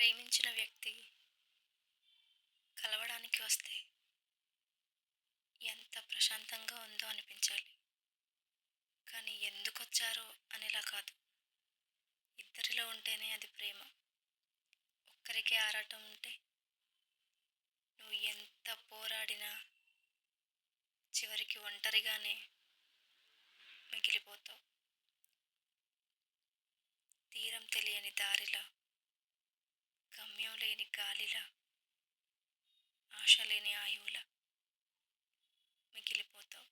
ప్రేమించిన వ్యక్తి కలవడానికి వస్తే ఎంత ప్రశాంతంగా ఉందో అనిపించాలి. కానీ ఎందుకు వచ్చారో అనేలా కాదు. ఇద్దరిలో ఉంటేనే అది ప్రేమ. ఒక్కరికే ఆరాటం ఉంటే నువ్వు ఎంత పోరాడినా చివరికి ఒంటరిగానే మిగిలిపోతావు. తీరం తెలియని దారిలో సమయం లేని గాలిలా ఆశ లేని ఆయువులా. మిగిలిపోతావు.